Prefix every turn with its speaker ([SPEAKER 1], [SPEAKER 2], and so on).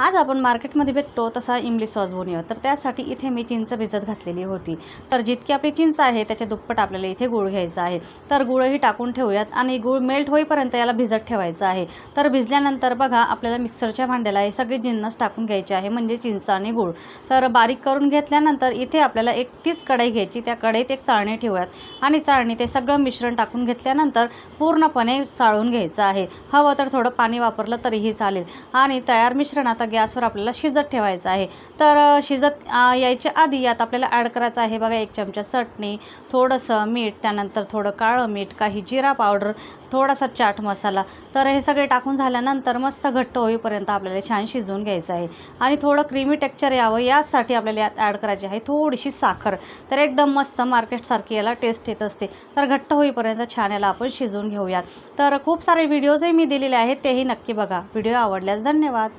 [SPEAKER 1] आज आपण मार्केटमध्ये भेटतो तसा इमली सॉस बनवूया तर त्यासाठी इथे मी चिंच भिजत घातलेली होती. तर जितकी आपली चिंच आहे त्याच्या दुप्पट आपल्याला इथे गुळ घ्यायचा आहे. तर गुळही टाकून ठेवूयात आणि गुळ मेल्ट होईपर्यंत याला भिजत ठेवायचं आहे. तर भिजल्यानंतर बघा आपल्याला मिक्सरच्या भांड्याला हे सगळे जिन्नस टाकून घ्यायचे आहे म्हणजे चिंच आणि गुळ. तर बारीक करून घेतल्यानंतर इथे आपल्याला एक तीस कढई घ्यायची. त्या कढईत एक चाळणी ठेवूयात आणि चाळणी ते सगळं मिश्रण टाकून घेतल्यानंतर पूर्णपणे चाळून घ्यायचं आहे. हवं तर थोडं पाणी वापरलं तरीही चालेल. आणि तयार मिश्रण आता गॅसवर आपल्याला शिजत ठेवायचं आहे. तर शिजत यायच्या आधी यात आपल्याला ॲड करायचं आहे बघा एक चमचा चटणी थोडंसं मीठ त्यानंतर थोडं काळं मीठ काही जिरा पावडर थोडासा चाट मसाला. तर हे सगळे टाकून झाल्यानंतर मस्त घट्ट होईपर्यंत आपल्याला छान शिजवून घ्यायचं आहे. आणि थोडं क्रीमी टेक्चर यावं यासाठी आपल्याला यात ॲड करायची आहे थोडीशी साखर. तर एकदम मस्त मार्केटसारखी याला टेस्ट येत असते. तर घट्ट होईपर्यंत छान याला आपण शिजवून घेऊयात. तर खूप सारे व्हिडिओजही मी दिलेले आहेत तेही नक्की बघा. व्हिडिओ आवडल्यास धन्यवाद.